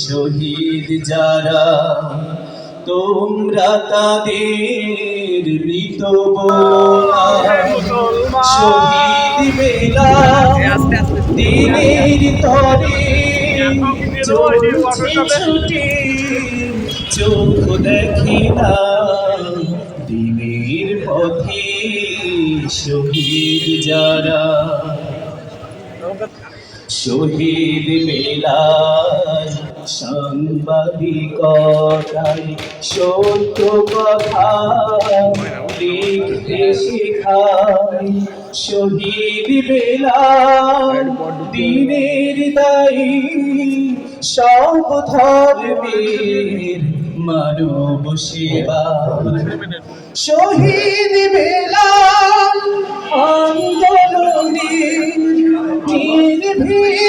শহীদ যারা তোমরা তাদের মৃত শহীদ বেলা দিনের তরে ছুটে চোখ দেখি না। দিনের পথে শহীদ যারা শহীদ মেলায় সাংবাদিকতায় সত্য কথা লিখতে শেখায়। শহীদ বেলায় দিনের দায়ী সব ধর্মের মানব সেবা। শহীদ Peace.